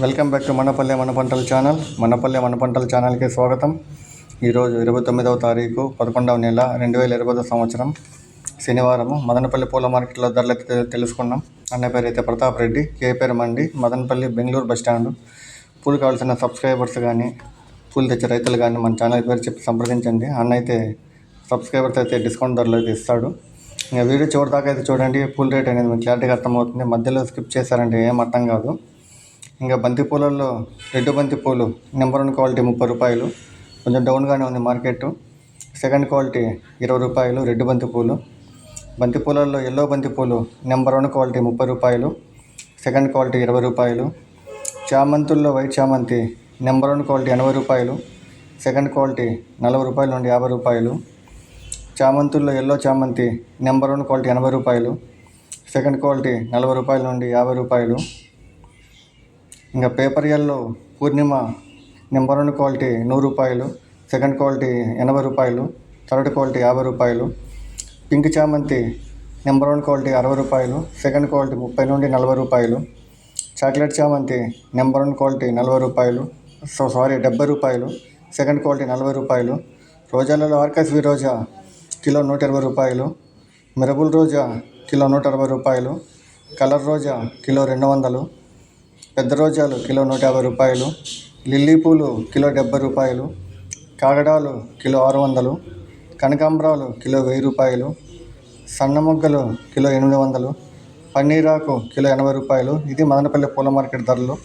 Welcome back to మనపల్లె మన పంటల channel. మనపల్లె మన పంటల ఛానల్కి స్వాగతం. ఈరోజు ఇరవై తొమ్మిదవ తారీఖు పదకొండవ నెల రెండు వేల ఇరవై సంవత్సరం. శనివారం మదనపల్లి పూల మార్కెట్లో ధరలు అయితే తెలుసుకున్నాం. అన్న పేరు అయితే ప్రతాప్ రెడ్డి కే పేరు మండి. Madanapalle Bengaluru bus stand. పూలు కావాల్సిన సబ్స్క్రైబర్స్ కానీ పూలు తెచ్చే రైతులు కానీ మన ఛానల్ పేరు చెప్పి సంప్రదించండి. అన్న అయితే సబ్స్క్రైబర్స్ అయితే డిస్కౌంట్ ధరలు అయితే ఇస్తాడు. ఇంకా వీడియో చివరి దాకా అయితే చూడండి. పూల రేట్ అనేది మీకు క్లారిటీగా అర్థమవుతుంది. మధ్యలో స్కిప్ చేశారంటే ఏం అర్థం కాదు. ఇంకా బంతి పూలల్లో రెడ్ బంతి పూలు నెంబర్ వన్ క్వాలిటీ ముప్పై రూపాయలు. కొంచెం డౌన్గానే ఉంది మార్కెట్. సెకండ్ క్వాలిటీ ఇరవై రూపాయలు రెడ్ బంతి పూలు. బంతి పూలల్లో ఎల్లో బంతి పూలు నెంబర్ వన్ క్వాలిటీ ముప్పై రూపాయలు. సెకండ్ క్వాలిటీ ఇరవై రూపాయలు. చామంతుల్లో వైట్ చామంతి నెంబర్ వన్ క్వాలిటీ ఎనభై రూపాయలు. సెకండ్ క్వాలిటీ నలభై రూపాయల నుండి యాభై రూపాయలు. చామంతుల్లో ఎల్లో చామంతి నెంబర్ వన్ క్వాలిటీ ఎనభై రూపాయలు. సెకండ్ క్వాలిటీ నలభై రూపాయల నుండి యాభై రూపాయలు. ఇంకా paper yellow Purnima number one quality నూరు రూపాయలు సెకండ్ క్వాలిటీ ఎనభై రూపాయలు థర్డ్ క్వాలిటీ యాభై రూపాయలు పింక్ చామంతి నెంబర్ వన్ క్వాలిటీ అరవై రూపాయలు సెకండ్ క్వాలిటీ ముప్పై నుండి నలభై రూపాయలు చాక్లెట్ చామంతి నెంబర్ వన్ క్వాలిటీ నలభై రూపాయలు సో సారీ డెబ్బై రూపాయలు సెకండ్ క్వాలిటీ నలభై రూపాయలు రోజాలలో ఆర్కస్వి రోజా కిలో నూట ఇరవై రూపాయలు మిరబుల్ రోజా కిలో నూట అరవై రూపాయలు కలర్ రోజా కిలో రెండు వందలు పెద్ద రోజాలు కిలో నూట యాభై రూపాయలు లిల్లీ పూలు కిలో డెబ్బై రూపాయలు కాగడాలు కిలో ఆరు వందలు కనకాంబరాలు కిలో వెయ్యి రూపాయలు సన్న మొగ్గలు కిలో ఎనిమిది వందలు పన్నీరాకు కిలో ఎనభై రూపాయలు. ఇది మదనపల్లి పూల మార్కెట్ ధరలు.